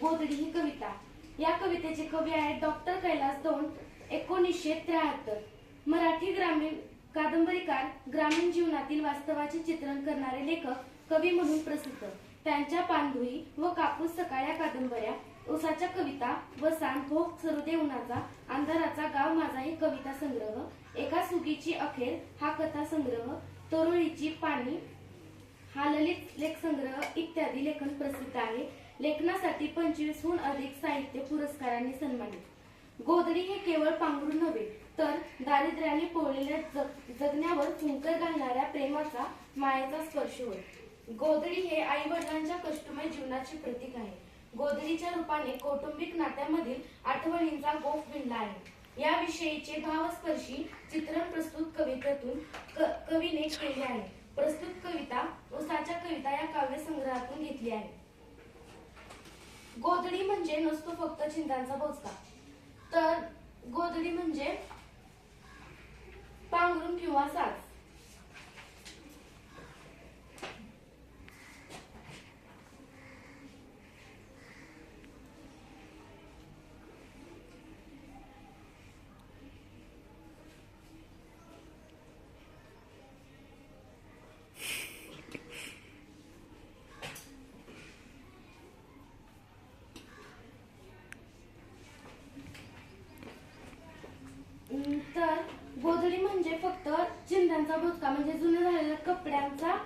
गोधडी ही कविता. या कवितेचे कवी आहेत डॉक्टर कैलास दोन एकोणीसशे त्र्याहत्तर. मराठी ग्रामीण कादंबरीकार ग्रामीण जीवनातील वास्तवाचे चित्रण करणारे लेखक कवी म्हणून प्रसिद्ध. त्यांच्या पानभुई व कापूस सकाळ या कादंबऱ्या उसाच्या कविता व भोग सरुदे उन्हाचा अंधाराचा गाव माझा ही कविता संग्रह. एका सुगीची अखेर हा कथा संग्रह. तरुळीची पाणी हा ललित लेख संग्रह इत्यादी लेखन प्रसिद्ध आहे. लेखनासाठी पंचवीसहून अधिक साहित्य पुरस्कारांनी सन्मानित. गोधडी हे केवळ पांघरू नव्हे तर दारिद्र्याने पोळलेल्या जग- जगण्यावर फुंकर घालणाऱ्या प्रेमाचा मायेचा स्पर्श होय. गोधडी हे आई वडिलांच्या कष्टमय जीवनाचे प्रतीक आहे. गोधडीच्या रूपाने कौटुंबिक नात्यामधील आठवणींचा गोफ विणला आहे. याविषयीचे भावस्पर्शी चित्रण प्रस्तुत कवितेतून कवीने केले आहे. प्रस्तुत कविता उसाच्या कविता या काव्यसंग्रहातून घेतली आहे. गोधडी म्हणजे नसतो फक्त चिंतांचा बोचका. तर गोधडी म्हणजे पांघरून किंवा साज अं, तर गोधडी म्हणजे फक्त चिंध्यांचा भुतका म्हणजे जुने झालेल्या कपड्यांचा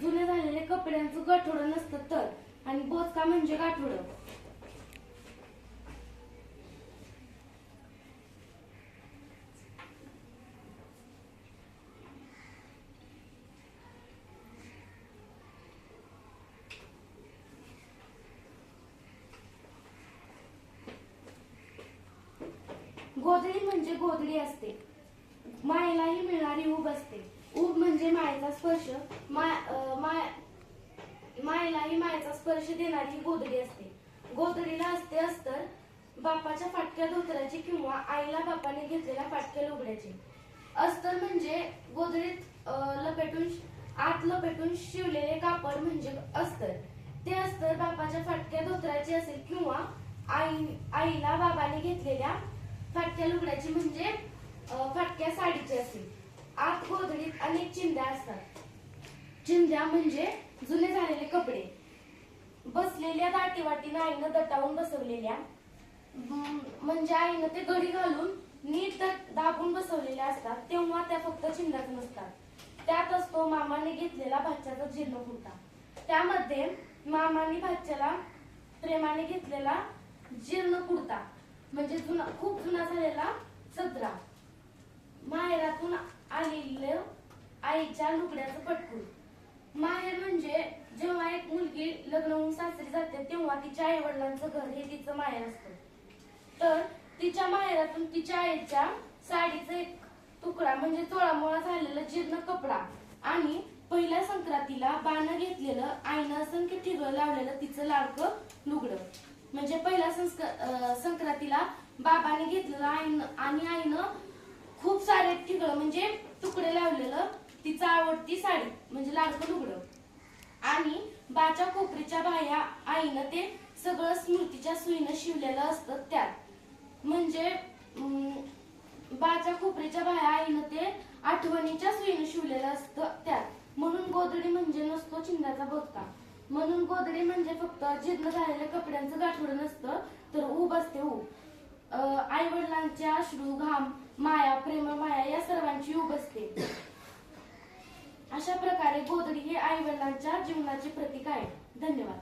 जुने झालेले कपड्यांचं गाठोड नसतं तर. आणि बोचका म्हणजे गाठोड. गोधडी म्हणजे गोधडी असते. मायेलाही मिळणारी ऊब असते. ऊब म्हणजे मायेचा स्पर्श. माय माय मायेलाही मायेचा स्पर्श देणारी गोदडी गोधडी असते. गोधडीला असते अस्तर बापाच्या फाटक्या धोतराची किंवा आईला बापाने घेतलेल्या फाटक्या लुगड्याची. अस्तर म्हणजे गोधडीत लपेटून आत लपेटून शिवलेले कापड म्हणजे अस्तर. ते अस्तर बापाच्या फाटक्या धोतराचे असेल किंवा आई आईला बाबाने घेतलेल्या फाटक्या लुगड्याची म्हणजे फाटक्या साडीची असेल आत गोधडीत अनेक चिंध्या असतात. चिंध्या म्हणजे जुने झालेले कपडे. बसलेल्या दाटीवाटीनं आईनं दटावून बसवलेल्या म्हणजे आईनं ते गडी घालून नीट दाबून बसवलेल्या असतात तेव्हा त्या फक्त चिंध्याच नसतात. त्यात असतो मामाने घेतलेला भाच्याचा जीर्ण कुर्ता. त्यामध्ये मामाने भाच्याला प्रेमाने घेतलेला जीर्ण कुर्ता म्हणजे जुना खूप जुना झालेला सदरा. घरातून आलेलं आईच्या लुगड्याचं पटकून. माहेर म्हणजे जेव्हा एक मुलगी लग्न होऊन सासरी जाते तेव्हा तिच्या आई वडिलांचं घर हे तिचं माहेर असतं. तर तिच्या माहेरातून तिच्या आईच्या साडीचा एक तुकडा म्हणजे चोळामोळा झालेला जीर्ण कपडा आणि पहिल्या संक्रांतीला बाण घेतलेलं आईनं असंख्य ठिगळ लावलेलं तिचं लाडकं लुगडं. म्हणजे पहिल्या संस्क- संक्रांतीला बाबाने घेतलेलं आईनं आणि आईनं खूप सारे ठिगळ म्हणजे तुकडे लावलेलं तिचं आवडती साडी म्हणजे लाडकं लुगडं. आणि बाच्या कोपरीच्या बाह्या आईनं ते सगळं स्मृतीच्या सुईनं शिवलेलं असतं त्यात. म्हणजे अं, बाच्या कोपरीच्या बाह्या आईनं ते आठवणीच्या सुईनं शिवलेलं असतं त्यात. म्हणून गोदडी म्हणजे नसतो चिंध्याचा बोधका म्हणून गोदडी म्हणजे फक्त जीर्ण झालेल्या कपड्यांचं गाठोडं नसतं तर ऊब असते ऊब आई वडिलांचे अश्रू घाम माया प्रेम माया या सर्वांची ऊब असते. अशा प्रकारे गोधडी हे आई वडिलांच्या जीवनाचे प्रतीक आहे. धन्यवाद.